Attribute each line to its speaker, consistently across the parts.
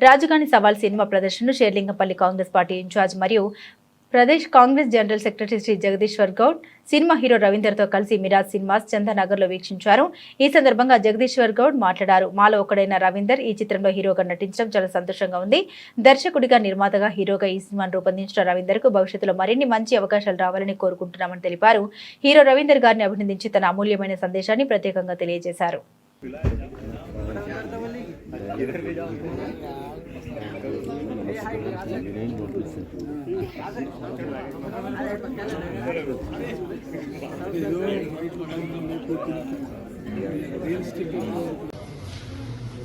Speaker 1: రాజుగాని సవాల్ సినిమా ప్రదర్శనను Serilingampally Congress party incharge మరియు Pradesh Congress general secretary Shri Jagadeeshwar Goud cinema hero రవీందర్తో కలిసి మిరాజ్ సినిమాస్ చందానగర్లో వీక్షించారు. ఈ సందర్భంగా జగదీశ్వర్ గౌడ్ మాట్లాడారు. మాలో ఒకడైన రవీందర్ ఈ చిత్రంలో హీరోగా నటించడం చాలా సంతోషంగా ఉంది. దర్శకుడిగా నిర్మాతగా హీరోగా ఈ సినిమాను రూపొందించిన రవీందర్కు భవిష్యత్తులో మరిన్ని మంచి అవకాశాలు రావాలని కోరుకుంటున్నామని తెలిపారు. హీరో రవీందర్ గారిని అభినందించి తన అమూల్యమైన సందేశాన్ని ప్రత్యేకంగా తెలియజేశారు.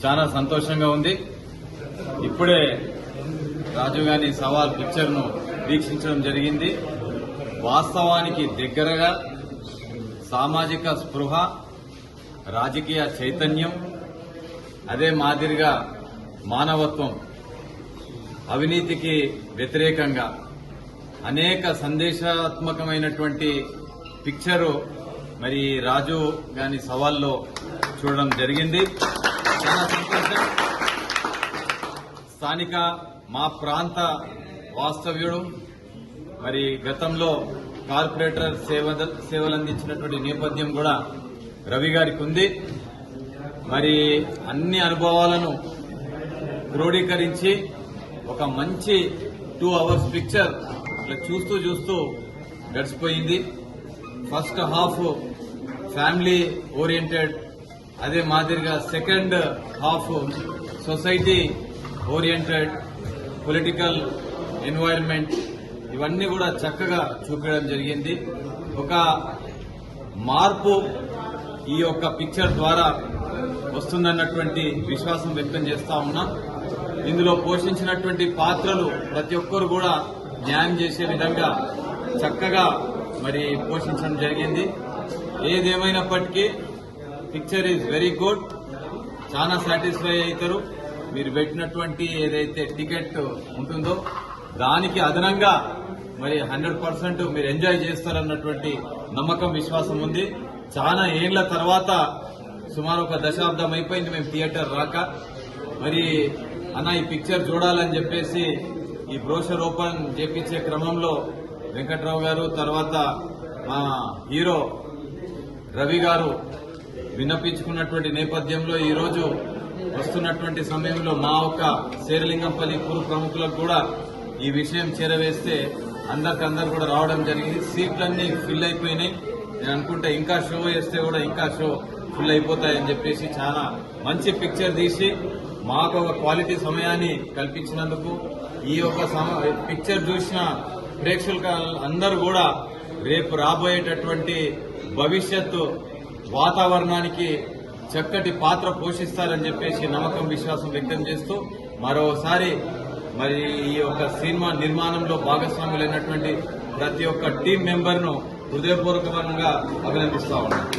Speaker 2: చాలా సంతోషంగా ఉంది. ఇప్పుడే రాజీవ్ గారి సవాల్ పిక్చర్ను వీక్షించడం జరిగింది. వాస్తవానికి దగ్గరగా సామాజిక స్పృహ రాజకీయ చైతన్యం అదే మాదిరిగా మానవత్వం అవినీతికి వ్యతిరేకంగా అనేక సందేశాత్మకమైనటువంటి పిక్చరు మరి రాజు గాని సవాల్లో చూడడం జరిగింది. చాలా సంతోషం. స్థానిక మా ప్రాంత వాస్తవ్యుడు మరి గతంలో కార్పొరేటర్ సేవ సేవలు అందించినటువంటి నేపథ్యం కూడా రవి గారికి ఉంది మరి అన్ని అనుభవాలను క్రోడీకరించి ఒక మంచి టూ అవర్స్ పిక్చర్ ఇట్లా చూస్తూ చూస్తూ గడిచిపోయింది. ఫస్ట్ హాఫ్ ఫ్యామిలీ ఓరియంటెడ్ అదే మాదిరిగా second half society oriented political environment ఇవన్నీ కూడా చక్కగా చూపించడం జరిగింది. ఒక మార్పు ఈ యొక్క పిక్చర్ ద్వారా వస్తుందన్నటువంటి విశ్వాసం వ్యక్తం చేస్తా ఉన్నాం. ఇందులో పోషించినటువంటి పాత్రలు ప్రతి ఒక్కరు కూడా న్యాయం చేసే విధంగా చక్కగా మరి పోషించడం జరిగింది. ఏదేమైనప్పటికీ పిక్చర్ ఈజ్ వెరీ గుడ్ చాలా సాటిస్ఫై అవుతారు. మీరు పెట్టినటువంటి ఏదైతే టికెట్ ఉంటుందో దానికి అదనంగా మరి హండ్రెడ్ పర్సెంట్ మీరు ఎంజాయ్ చేస్తారన్నటువంటి నమ్మకం విశ్వాసం ఉంది. చాలా ఏళ్ళ తర్వాత సుమారు ఒక దశాబ్దం అయిపోయింది మేము థియేటర్ రాక. మరి అన్న ఈ పిక్చర్ చూడాలని చెప్పేసి ఈ బ్రోషర్ ఓపెన్ చేపించే క్రమంలో వెంకట్రావు గారు తర్వాత మా హీరో రవి గారు విన్నపించుకున్నటువంటి నేపథ్యంలో ఈరోజు వస్తున్నటువంటి సమయంలో మా ఒక్క శేరలింగంపల్లి పూర్వ ప్రముఖులకు కూడా ఈ విషయం చేరవేస్తే అందరికందరు కూడా రావడం జరిగింది. సీట్లన్నీ ఫిల్ అయిపోయినాయి. నేను అనుకుంటే ఇంకా షో వేస్తే కూడా ఇంకా షో ఫుల్ అయిపోతాయని చెప్పేసి చాలా మంచి పిక్చర్ తీసి మాకు ఒక క్వాలిటీ సమయాన్ని కల్పించినందుకు ఈ యొక్క సమ- పిక్చర్ చూసిన ప్రేక్షకులు అందరూ కూడా రేపు రాబోయేటటువంటి భవిష్యత్తు వాతావరణానికి చక్కటి పాత్ర పోషిస్తారని చెప్పేసి నమ్మకం విశ్వాసం వ్యక్తం చేస్తూ మరోసారి మరి ఈ యొక్క సినిమా నిర్మాణంలో భాగస్వాములైనటువంటి ప్రతి ఒక్క టీం మెంబర్ను హృదయపూర్వకంగా అభినందిస్తా ఉన్నాను